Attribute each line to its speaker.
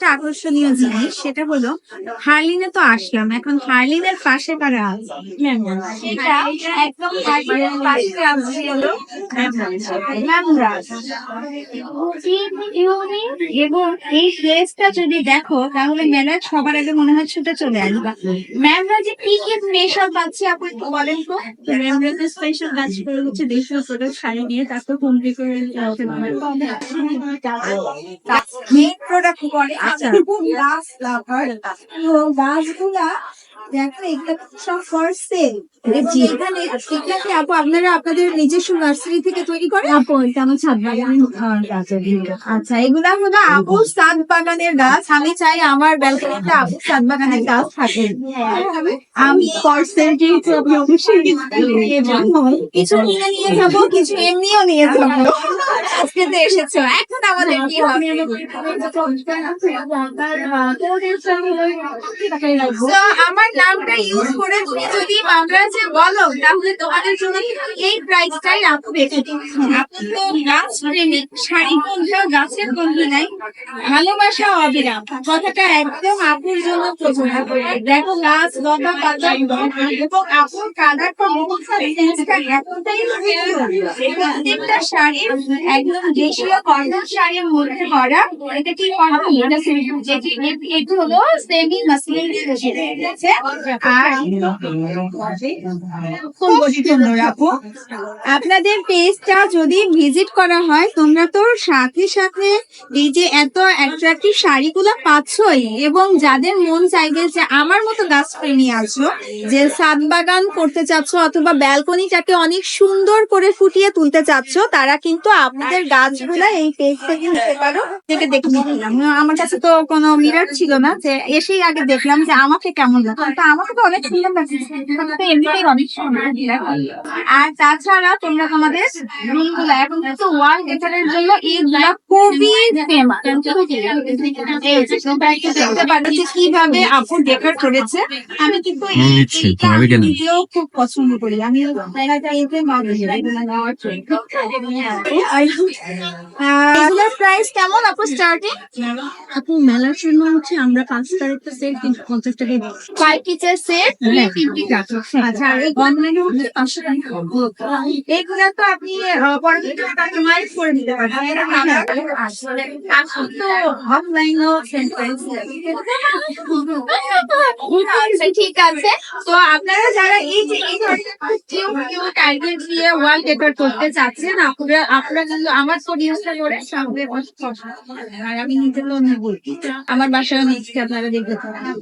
Speaker 1: একটা আকর্ষণীয় জিনিস সেটা হলো হার্লিনে তো আসলাম এখন হার্লিনের পাশে কারা আছে? সেটা একদম হার্লিনের পাশে আছে হলো এবং এই ড্রেসটা যদি দেখো তাহলে মেলার সবার আগে মনে হয় ছুটে চলে আসবা। ম্যামরাজে কি কি স্পেশাল পাচ্ছি আপনি বলেন তো?
Speaker 2: রেমব্রেতে স্পেশাল কাজ করে হচ্ছে দেশীয় প্রোডাক্ট শাড়ি নিয়ে তারপর ডেকোর
Speaker 1: মেন প্রোডাক্ট করে
Speaker 2: আচ্ছা।
Speaker 1: গাছগুলা দেখো এগুলো সব ফর সেল এখানে এখানে আপু আপনারা আপনাদের নিজস্ব নার্সারি থেকে তৈরি
Speaker 2: আপু এটা আমার ছাদ বাগানের গাছ
Speaker 1: আচ্ছা এগুলা হলো আপু বাগানের গাছ। আমি চাই আমার ব্যালকনিতে আপু বাগানের গাছ থাকে। আমি
Speaker 2: যেহেতু আমি অবশ্যই
Speaker 1: কিছু নিয়ে যাব। কিছু এমনিও নিয়ে যাব। আজকে তো এসেছ এখন আমাদের কি হবে? আমার নামটা ইউজ করে তুমি যদি মাদ্রাজে বলো, তাহলে তোমাদের জন্য এই প্রাইসটাই রাখবে আপনি তো গাছ প্রেমিক শাড়ি বন্ধু গাছের বন্ধু নাই। ভালোবাসা অবিরাম। কথাটা একদম আপুর জন্য প্রযোজ্য দেখো গাছ, লতা পাতা, এবং আপুর সুন্দর। প্রত্যেকটা শাড়ি একদম দেশীয় কটন শাড়ির মধ্যে করা এটা কি এটা যেটি, এটি হলো সেমি মাসলিন আপনাদের পেজটা যদি ভিজিট করা হয়, তোমরা তো সাথে সাথে এই যে এত অ্যাট্রাক্টিভ শাড়িগুলো পাচ্ছই। এবং যাদের মন চাইবে যে আমার মতো গাছ প্রেমী আছো যে সাত বাগান করতে চাচ্ছ অথবা ব্যালকনিটাকে অনেক সুন্দর করে ফুটিয়ে তুলতে চাচ্ছ, তারা কিন্তু আপনাদের গাছগুলা এই পেজ থেকে পারো। দেখে নিলাম। আমার কাছে তো কোনো মিরার ছিল না, যে এসেই আগে দেখলাম যে আমাকে কেমন লাগে আমাকে তো অনেক সুন্দর লাগছে। এমনিতেই অনেক সুন্দর। আর তাছাড়া তোমরা আমাদের রুমগুলো এখন কিন্তু ওয়াল ডেকারের জন্য এইগুলা খুবই ফেমাস দেখতে পাচ্ছি কীভাবে আপু ডেকার করেছে। আমি কিন্তু। নিজেও খুব পছন্দ করি। আমি এগুলোর প্রাইস কেমন আপু স্টার্টিং
Speaker 2: আপু মেলার জন্য হচ্ছে আমরা পাঁচ সেল কিন্তু পঞ্চাশ টাকা
Speaker 1: ফাইভ সেট
Speaker 2: হ্যাঁ।
Speaker 1: ফিফটি আচ্ছা আর অনলাইনে হচ্ছে পাঁচশো টাকা এইগুলা তো আপনি পরবর্তীতে কাস্টমাইজ করে দিতে পারবেন এখন তো অনলাইনও আচ্ছা ঠিক আছে। তো আপনারা যারা এই যে এই ধরনের দিয়ে ওয়াল পেপার করতে চাচ্ছেন আপনারা আপনারা কিন্তু আমার তো করে সঙ্গে আর আমি নিজে তো নেব আমার বাসায় নিচ্ছি আপনারা দেখবেন পারেন